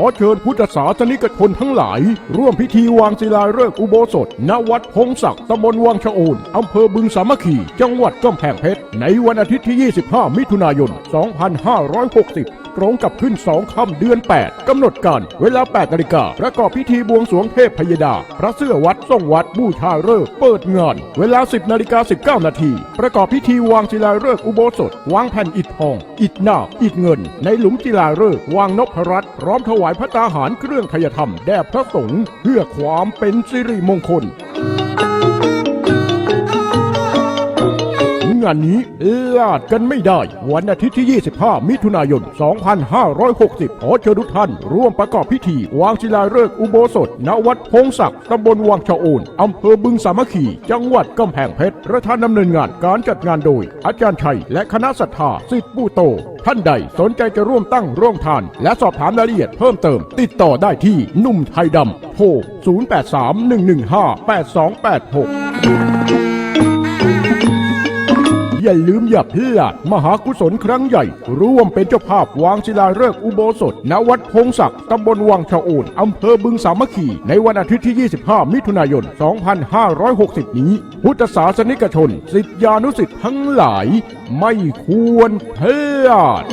ขอเชิญพุทธศาสนิกชนทั้งหลาย ร่วมพิธีวางศิลาฤกษ์อุโบสถ ณ วัดพงศักดิ์ตำบลวังชะโอนอำเภอบึงสามัคคี จังหวัดกำแพงเพชร ในวันอาทิตย์ที่ 25 มิถุนายน 2560 ตรงกับขึ้น2ค่ำเดือน 8 กำหนดการเวลา 8นาฬิกาประกอบพิธีบวงสรวงเทพพยดา พระเสื้อวัดทรงวัดบูชาฤกษ์เปิดงาน เวลา 10นาฬิกา19นาทีประกอบพิธีวางศิลาฤกษ์อุโบสถ วางแผ่นอิฐทอง อิฐนาอิฐเงิน ในหลุมศิลาฤกษ์วางนพรัตน์พร้อมถวายพระตาหารเครื่องทยธรรมแด่พระสงฆ์เพื่อความเป็นสิริมงคลานนี้ลาดกันไม่ได้ วันอาทิตย์ที่ 25 มิถุนายน 2560 ขอเชิญทุกท่านร่วมประกอบพิธี วางศิลาฤกษ์อุโบสถ ณ วัดพงศักดิ์ตำบลวังชะโอนอำเภอบึงสามัคคี จังหวัดกำแพงเพชรประธานดำเนินงานการจัดงานโดย อาจารย์ชัย และคณะศรัทธาสิทธิ์ปูโต ท่านใดสนใจจะร่วมตั้งโรงทาน และสอบถามรายละเอียดเพิ่มเติม ติดต่อได้ที่นุ่มไทยดำโทร0831158286 อย่าลืมอย่าพลาด มหากุศลครั้งใหญ่ ร่วมเป็นเจ้าภาพวางศิลาฤกษ์อุโบสถ ณ วัดพงศักดิ์ตำบลวังชะโอนอำเภอบึงสามัคคี ในวันอาทิตย์ที่ 25 มิถุนายน 2560 นี้ พุทธศาสนิกชน สิทธิานุสิทธิ์ทั้งหลาย ไม่ควรพลาด